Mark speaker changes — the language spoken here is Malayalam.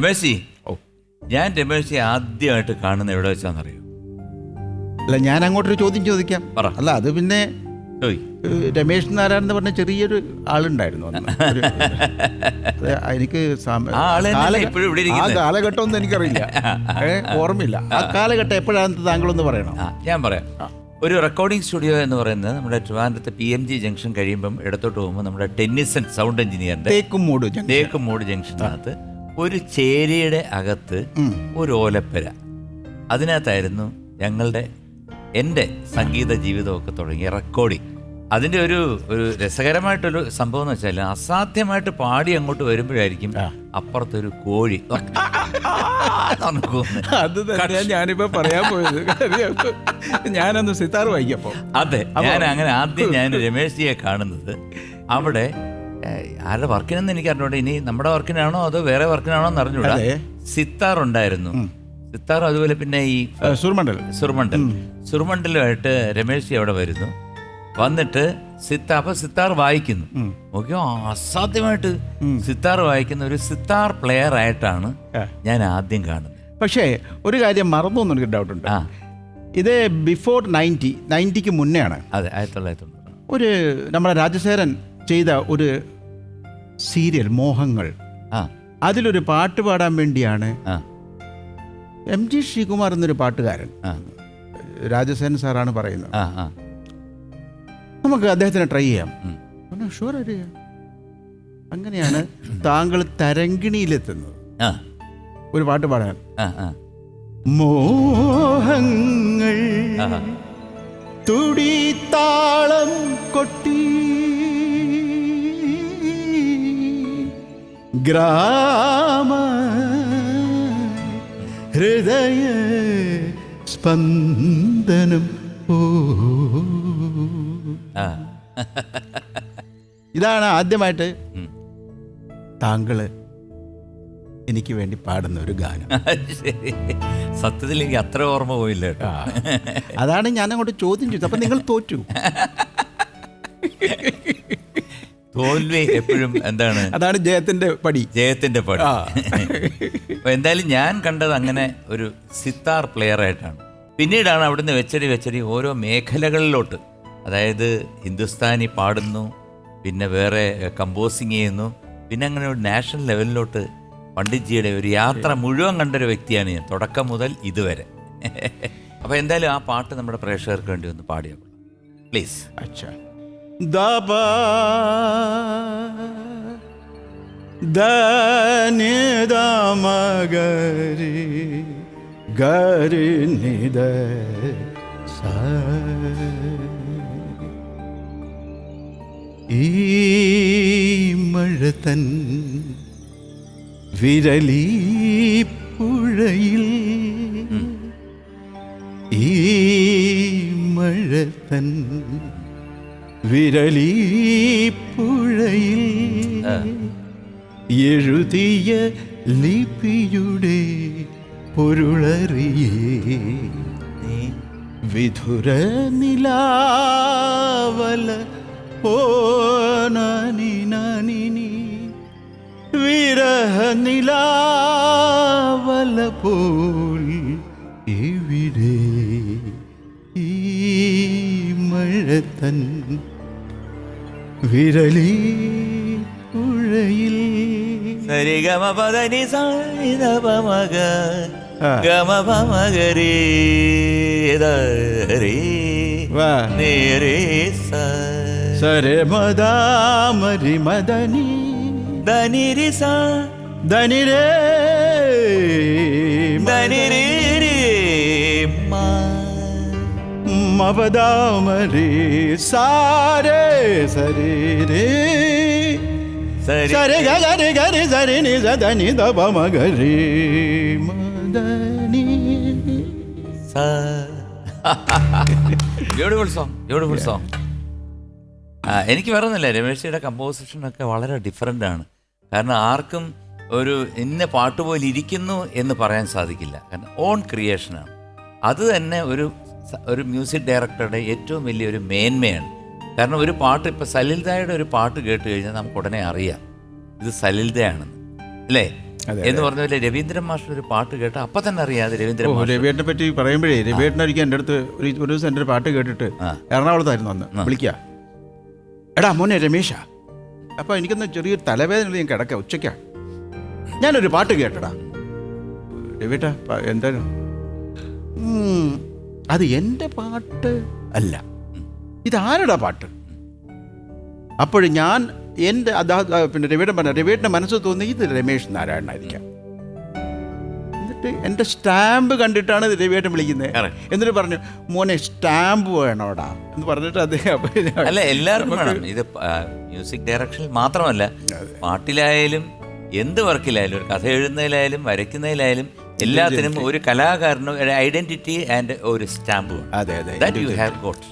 Speaker 1: രമേശി
Speaker 2: ഓ.
Speaker 1: ഞാൻ രമേശി ആദ്യമായിട്ട് കാണുന്ന എവിടെ വെച്ചാന്നറിയോ?
Speaker 2: അല്ല ഞാൻ അങ്ങോട്ടൊരു ചോദ്യം ചോദിക്കാം.
Speaker 1: പറ.
Speaker 2: അല്ല അത് പിന്നെ ഏഹ്, രമേശ് നാരായണൻ എന്ന് പറഞ്ഞ ചെറിയൊരു ആളുണ്ടായിരുന്നു അന്ന്. ഒരു- അത് എനിക്ക് സാമ-
Speaker 1: ആ ആൾ തന്നെയല്ലേ
Speaker 2: കാലഘ-
Speaker 1: ഇപ്പോഴും ഇവിടെ
Speaker 2: ആ
Speaker 1: ഇരിക്കുന്നത്?
Speaker 2: കാലഘട്ടം ഒന്നും എനിക്കറിയില്ല. ഏ, ഓർമ്മയില്ല. ആ കാലഘട്ടം എപ്പോഴാണെന്ന് താങ്കളൊന്ന് പറയണം?
Speaker 1: ആ ഞാൻ പറയാം. ഒരു റെക്കോർഡിംഗ് സ്റ്റുഡിയോ എന്ന് പറയുന്നത് നമ്മുടെ ട്രിവാൻഡ്രത്തെ പി എം ജി ജംഗ്ഷൻ കഴിയുമ്പം ഇടത്തോട്ട് പോകുമ്പോൾ നമ്മുടെ ടെന്നിസൺ സൗണ്ട് എഞ്ചിനീയറിന്റെ
Speaker 2: തേക്കും മൂട് ജംഗ്ഷൻ.
Speaker 1: തേക്ക് മൂട് ജംഗ്ഷനകത്ത് ഒരു ചേരിയുടെ അകത്ത് ഒരു ഓലപ്പര. അതിനകത്തായിരുന്നു ഞങ്ങളുടെ എന്റെ സംഗീത ജീവിതമൊക്കെ തുടങ്ങിയ റെക്കോർഡിങ് അതിന്റെ ഒരു ഒരു രസകരമായിട്ടൊരു സംഭവം എന്ന് വെച്ചാൽ അസാധ്യമായിട്ട് പാടി അങ്ങോട്ട് വരുമ്പോഴായിരിക്കും അപ്പുറത്തൊരു കോഴി.
Speaker 2: അത് തന്നെയാ ഞാനിപ്പോ പറയാൻ പോയത്. ഞാനൊന്ന് സിത്താർ വായിക്കപ്പോ
Speaker 1: അതെ ഞാൻ അങ്ങനെ ആദ്യം ഞാൻ രമേശ് ജിയെ കാണുന്നത് അവിടെ ആരുടെ വർക്കിനെന്ന് എനിക്ക് അറിഞ്ഞൂടെ. ഇനി നമ്മുടെ വർക്കിനാണോ അതോ വേറെ വർക്കിനാണോ എന്ന് അറിഞ്ഞൂടാ. സിത്താർ ഉണ്ടായിരുന്നു. സിത്താർ അതുപോലെ പിന്നെ ഈ
Speaker 2: സുർമണ്ഡൽ
Speaker 1: സുർമണ്ടൽ സുർമണ്ടലുമായിട്ട് രമേശ് അവിടെ വരുന്നു. വന്നിട്ട് സിത്ത അപ്പൊ സിത്താർ വായിക്കുന്നു. നോക്കിയോ അസാധ്യമായിട്ട് സിത്താർ വായിക്കുന്ന ഒരു സിത്താർ പ്ലെയർ ആയിട്ടാണ് ഞാൻ ആദ്യം കാണുന്നത്.
Speaker 2: പക്ഷേ ഒരു കാര്യം മറന്നു എനിക്ക് ഡൗട്ട് ഉണ്ട്. ഇത് ബിഫോർ നയന്റി നയന്റിക്ക് മുന്നേ ആണ്
Speaker 1: അതെ ആയിരത്തി തൊള്ളായിരത്തി
Speaker 2: ഒരു നമ്മുടെ രാജശേഖരൻ ചെയ്ത ഒരു സീരിയൽ മോഹങ്ങൾ. അതിലൊരു പാട്ട് പാടാൻ വേണ്ടിയാണ് എം ജി ശ്രീകുമാർ എന്നൊരു പാട്ടുകാരൻ. രാജസേൻ സാറാണ് പറയുന്നത്. നമുക്ക് അദ്ദേഹത്തിനെ ട്രൈ ചെയ്യാം. ഷുവർ അങ്ങനെയാണ് താങ്കൾ തരങ്കിണിയിലെത്തുന്നത് ഒരു പാട്ട് പാടാൻ. മോഹങ്ങൾ. തുടിത്താളം കൊട്ടി ഗ്രാമ ഹൃദയ സ്പന്ദനം ഓ. ഇതാണ് ആദ്യമായിട്ട്. താങ്കൾ എനിക്ക് വേണ്ടി പാടുന്ന ഒരു ഗാനം.
Speaker 1: സത്യത്തിൽ എനിക്ക് അത്ര ഓർമ്മ പോയില്ല കേട്ടോ.
Speaker 2: അതാണ് ഞാൻ അങ്ങോട്ട് ചോദ്യം ചോദിച്ചത് അപ്പൊ നിങ്ങൾ തോറ്റു.
Speaker 1: തോൽവി എപ്പോഴും എന്താണ്?
Speaker 2: അതാണ് ജയത്തിന്റെ പടി.
Speaker 1: ജയത്തിന്റെ പടി. എന്തായാലും ഞാൻ കണ്ടത് അങ്ങനെ ഒരു സിത്താർ പ്ലെയർ ആയിട്ടാണ്. പിന്നീടാണ് അവിടുന്ന് വെച്ചടി വെച്ചടി ഓരോ മേഖലകളിലോട്ട്. അതായത് ഹിന്ദുസ്ഥാനി പാടുന്നു പിന്നെ വേറെ കമ്പോസിങ് ചെയ്യുന്നു പിന്നെ അങ്ങനെ ഒരു നാഷണൽ ലെവലിലോട്ട് പണ്ഡിറ്റ്ജിയുടെ ഒരു യാത്ര മുഴുവൻ കണ്ടൊരു വ്യക്തിയാണ് ഞാൻ തുടക്കം മുതൽ ഇതുവരെ. അപ്പോൾ എന്തായാലും ആ പാട്ട് നമ്മുടെ പ്രേക്ഷകർക്ക് വേണ്ടി ഒന്ന് പാടിയാൽ പ്ലീസ്
Speaker 2: അച്ഛാ. Daba Dani damagari Gari nide ഈ മഴത്തൻ വിരലീ പുഴയിൽ ഈ മഴത്തൻ വിരലീ പുഴയിൽ എഴുതിയ ലിപിയുടെ പൊരുളറിയേ. വിധുര നിലാവല പോനി നനിനി വിരഹ നിലാവല പോൽ മഴത്തൻ വിരലി പുഴയിൽ
Speaker 1: സരി ഗമ പദനി സായിതപമഗ
Speaker 2: ആ.
Speaker 1: ഗമ
Speaker 2: വാ.
Speaker 1: നേരെ
Speaker 2: സരെ മദാമരി മദനി.
Speaker 1: ധനിരി സ.
Speaker 2: ധനിരേ
Speaker 1: ധനിരി
Speaker 2: മപദാമരി സാരേ സരി രേ.
Speaker 1: സരി.
Speaker 2: സരി ഗരി ഗരി സരി നി സദനി ദബ മഗരി മദനി
Speaker 1: സ. ബ്യൂട്ടിഫുൾ സോങ് ബ്യൂട്ടിഫുൾ സോങ് എനിക്ക് പറയുന്നില്ല രമേശിയുടെ കമ്പോസിഷനൊക്കെ വളരെ ഡിഫറെന്റ് ആണ്. കാരണം ആർക്കും ഒരു ഇന്ന പാട്ട് പോലെ ഇരിക്കുന്നു എന്ന് പറയാൻ സാധിക്കില്ല. കാരണം ഓൺ ക്രിയേഷനാണ് അത് തന്നെ ഒരു ഒരു മ്യൂസിക് ഡയറക്ടറുടെ ഏറ്റവും വലിയൊരു മേന്മയാണ്. കാരണം ഒരു പാട്ട് ഇപ്പോൾ സലിൽദായുടെ ഒരു പാട്ട് കേട്ട് കഴിഞ്ഞാൽ നമുക്ക് ഉടനെ അറിയാം ഇത് സലിൽദയാണെന്ന്. അല്ലേ? എന്ന് പറഞ്ഞ പോലെ രവീന്ദ്രൻ മാസ്റ്റർ ഒരു പാട്ട് കേട്ട അപ്പൊ തന്നെ അറിയാതെ രവീന്ദ്രൻ
Speaker 2: രവിയേട്ടനെ പറ്റി പറയുമ്പോഴേ രവിയേട്ടനായിരിക്കും എന്റെ അടുത്ത് ഒരു ഒരു ദിവസം എന്റെ ഒരു പാട്ട് കേട്ടിട്ട്. എറണാകുളത്തായിരുന്നു അന്ന്. വിളിക്കുക എടാ മോനെ രമേശാ അപ്പൊ എനിക്കൊന്ന് ചെറിയൊരു തലവേദന ഞാൻ കിടക്ക ഉച്ചയ്ക്കാ. ഞാനൊരു പാട്ട് കേട്ടടാ. രവിയേട്ടാ എന്തായാലും. അത് എന്റെ പാട്ട് അല്ല. ഇതാരുടെ പാട്ട്? അപ്പോൾ ഞാൻ എന്റെ അതാ പിന്നെ രവിയുടെ പറഞ്ഞ രവിയുടെ മനസ്സ് തോന്നി ഇത് രമേശ് നാരായണനായിരിക്കാം എന്നിട്ട് എന്റെ സ്റ്റാമ്പ് കണ്ടിട്ടാണ് രവിയേട്ടൻ വിളിക്കുന്നത്. എന്നിട്ട് പറഞ്ഞു മോനെ സ്റ്റാമ്പ് വേണോടാ. എന്ന് പറഞ്ഞിട്ട് അദ്ദേഹം
Speaker 1: അല്ല എല്ലാവർക്കും വേണം. ഇത് മ്യൂസിക് ഡയറക്ഷനിൽ മാത്രമല്ല പാട്ടിലായാലും എന്ത് വർക്കിലായാലും ഒരു കഥ എഴുതുന്നതിലായാലും വരയ്ക്കുന്നതിലായാലും എല്ലാത്തിനും ഒരു കലാകാരനും ഐഡന്റിറ്റി ആൻഡ് ഒരു സ്റ്റാമ്പ്
Speaker 2: അതെ അതെ
Speaker 1: ദാറ്റ് യു ഹാവ് ഗോട്ട്